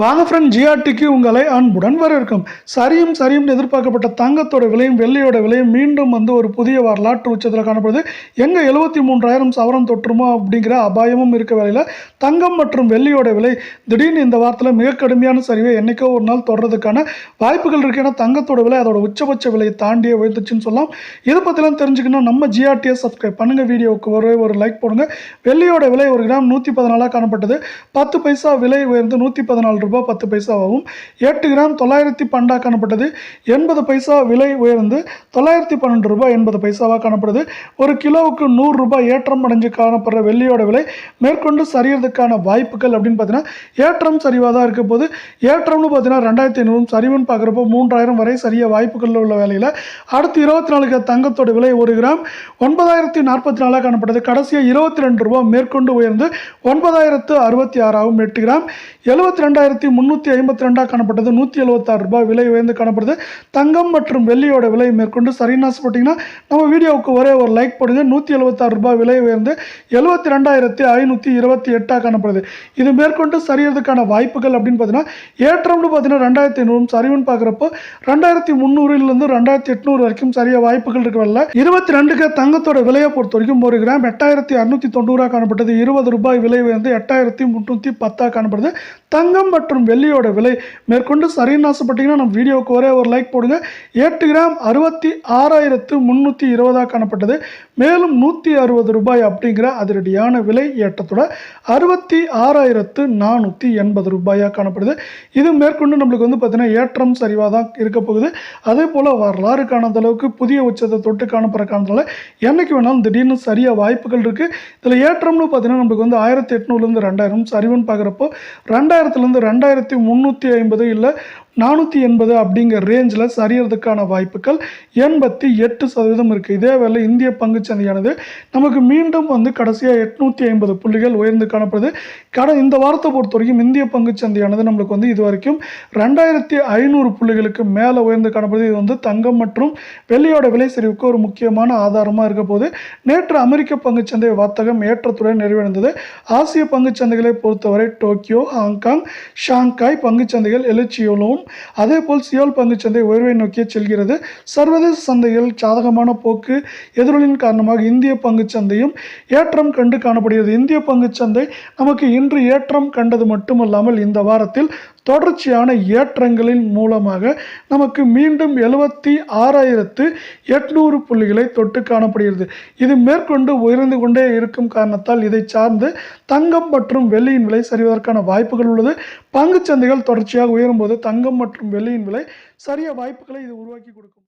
வாங்க ஃப்ரெண்ட் ஜிஆர்டிக்கு உங்களை அன்புடன் வரவேற்கும். சரியும் சரியும் எதிர்பார்க்கப்பட்ட தங்கத்தோட விலையும் வெள்ளியோட விலையும் மீண்டும் வந்து ஒரு புதிய வரலாற்று உச்சத்தில் காணப்படுது. எங்கே எழுபத்தி மூன்றாயிரம் சவரம் தொற்றுமோ அப்படிங்கிற அபாயமும் இருக்க வேலையில் தங்கம் மற்றும் வெள்ளியோட விலை திடீர்னு இந்த வாரத்தில் மிக கடுமையான சரிவை என்றைக்கோ ஒரு நாள் தொடர்றதுக்கான வாய்ப்புகள் இருக்கு. ஏன்னா தங்கத்தோட விலை அதோட உச்சபட்ச விலையை தாண்டியே உயர்ந்துச்சுன்னு சொல்லலாம். இதை பற்றிலாம் தெரிஞ்சுக்கணும் நம்ம ஜிஆர்டியை சப்ஸ்கிரைப் பண்ணுங்கள் வீடியோவுக்கு ஒரே ஒரு லைக் போடுங்க. வெள்ளியோட விலை ஒரு கிராம் நூற்றி பதினாலாக காணப்பட்டது. பத்து பைசா விலை உயர்ந்து நூற்றி பதினாலு ரூபாய் பத்து பைசாவாகவும் எட்டு கிராம் தொள்ளாயிரத்தி பன்னெண்டாக காணப்பட்டது. எண்பது பைசா விலை உயர்ந்து தொள்ளாயிரத்தி பன்னெண்டு ரூபாய் எண்பது பைசாவாக காணப்படுது. ஒரு கிலோவுக்கு நூறு ரூபாய் ஏற்றம் அடைஞ்சு காணப்படுற வெள்ளியோட விலை மேற்கொண்டு சரியறதுக்கான வாய்ப்புகள் அப்படின்னு பார்த்தீங்கன்னா ஏற்றம் சரிவாக தான் இருக்க போது ஏற்றம்னு பார்த்தீங்கன்னா ரெண்டாயிரத்தி ஐநூறு சரிவுன்னு பார்க்குறப்போ மூன்றாயிரம் வரை சரிய வாய்ப்புகள் உள்ள வேலையில். அடுத்து இருபத்தி நாலுக்கு தங்கத்தோட விலை ஒரு கிராம் ஒன்பதாயிரத்தி நாற்பத்தி நாலாக காணப்பட்டது கடைசியாக இருபத்தி ரெண்டு ரூபாய் மேற்கொண்டு உயர்ந்து ஒன்பதாயிரத்து அறுபத்தி ஆறாகவும் எட்டு கிராம். எழுபத்தி ரெண்டாயிரத்தி ஆயிரத்தி முந்நூற்றி ஐம்பத்தி ரெண்டாக காணப்பட்டது. நூற்றி எழுபத்தாறு ரூபாய் விலை உயர்ந்து காணப்படுது. தங்கம் மற்றும் வெள்ளியோட விலை மேற்கொண்டு சரின்னு ஆசைப்பட்டீங்கன்னா நம்ம வீடியோவுக்கு ஒரே ஒரு லைக் போடுங்க. நூற்றி எழுபத்தாறு ரூபாய் விலை உயர்ந்து எழுபத்தி ரெண்டாயிரத்தி ஐநூற்றி இருபத்தி எட்டாக காணப்படுது. இது மேற்கொண்டு சரியறதுக்கான வாய்ப்புகள் அப்படின்னு பார்த்தீங்கன்னா ஏற்றம்னு பார்த்தீங்கன்னா ரெண்டாயிரத்தி ஐநூறு சரிவுன்னு பார்க்குறப்போ ரெண்டாயிரத்தி முந்நூறுலேருந்து ரெண்டாயிரத்தி எட்நூறு வரைக்கும் சரிய வாய்ப்புகள் இருக்கு வரல. இருபத்தி ரெண்டுக்கு தங்கத்தோட விலையை பொறுத்த வரைக்கும் ஒரு கிராம் எட்டாயிரத்தி அறுநூற்றி தொண்ணூறாக காணப்பட்டது. இருபது ரூபாய் விலை உயர்ந்து எட்டாயிரத்தி முந்நூற்றி பத்தாக காணப்படுது. தங்கம் மற்றும் வெள்ளியோட விலை. மேற்கொண்டு சரின்னு ஆசைப்பட்டீங்கன்னா நம்ம வீடியோவுக்கு ஒரே ஒரு லைக் போடுங்க. எட்டு கிராம் அறுபத்தி ஆறாயிரத்து முந்நூற்றி இருபதாக காணப்பட்டது. மேலும் நூற்றி அறுபது ரூபாய் அப்படிங்கிற அதிரடியான விலை ஏற்றத்தோட அறுபத்தி ஆறாயிரத்து நானூற்றி எண்பது ரூபாயாக காணப்படுது. இது மேற்கொண்டு நம்மளுக்கு வந்து பார்த்தீங்கன்னா ஏற்றம் சரிவாக தான் இருக்க போகுது. அதே போல் வரலாறு காணாத அளவுக்கு புதிய உச்சத்தை தொட்டு காணப்படுற காரணத்தால என்னைக்கு வேணாலும் திடீர்னு சரியாக வாய்ப்புகள் இருக்குது இதில் ஏற்றம்னு பார்த்தீங்கன்னா நம்மளுக்கு வந்து ஆயிரத்தி எட்நூறுலேருந்து ரெண்டாயிரம் சரிவுன்னு பார்க்குறப்போ ரெண்டாயிரத்துலேருந்து ரெண்டு ரெண்டாயிரத்தி முந்நூற்றி ஐம்பது இல்லை நானூற்றி எண்பது அப்படிங்கிற ரேஞ்சில் சரியறதுக்கான வாய்ப்புகள் எண்பத்தி எட்டு சதவீதம் இருக்குது இதே வேளை இந்திய பங்குச்சந்தையானது நமக்கு மீண்டும் வந்து கடைசியாக எட்நூற்றி ஐம்பது புள்ளிகள் உயர்ந்து காணப்படுது. கட இந்த வாரத்தை பொறுத்த வரைக்கும் இந்திய பங்குச்சந்தையானது நம்மளுக்கு வந்து இது வரைக்கும் ரெண்டாயிரத்தி ஐநூறு புள்ளிகளுக்கு மேலே உயர்ந்து காணப்படுது. இது வந்து தங்கம் மற்றும் வெள்ளியோட விலை சரிவுக்கு ஒரு முக்கியமான ஆதாரமாக இருக்க போது நேற்று அமெரிக்க பங்குச்சந்தை வர்த்தகம் ஏற்றத்துடன் நிறைவடைந்தது. ஆசிய பங்குச்சந்தைகளை பொறுத்தவரை டோக்கியோ ஹாங்காங் ஷாங்காய் பங்குச்சந்தைகள் எழுச்சியோலும் அதே போல் சியோல் பங்குச்சந்தை உயர்வை நோக்கி செல்கிறது. சர்வதேச சந்தையில் சாதகமான போக்கு எதிரொலியின் காரணமாக இந்திய பங்குச்சந்தையும் ஏற்றம் கண்டு காணப்படுகிறது. இந்திய பங்குச்சந்தை நமக்கு இன்று ஏற்றம் கண்டது மட்டுமல்லாமல் இந்த வாரத்தில் தொடர்ச்சியான ஏற்றங்களின் மூலமாக நமக்கு மீண்டும் எழுபத்தி ஆறாயிரத்து எட்நூறு புள்ளிகளை தொட்டு காணப்படுகிறது. இது மேற்கொண்டு உயர்ந்து கொண்டே இருக்கும் காரணத்தால் இதை சார்ந்து தங்கம் மற்றும் வெள்ளியின் விலை சரிவதற்கான வாய்ப்புகள் உள்ளது. பங்குச்சந்தைகள் தொடர்ச்சியாக உயரும்போது தங்கம் மற்றும் வெள்ளியின் விலை சரிய வாய்ப்புகளை இது உருவாக்கி கொடுக்கும்.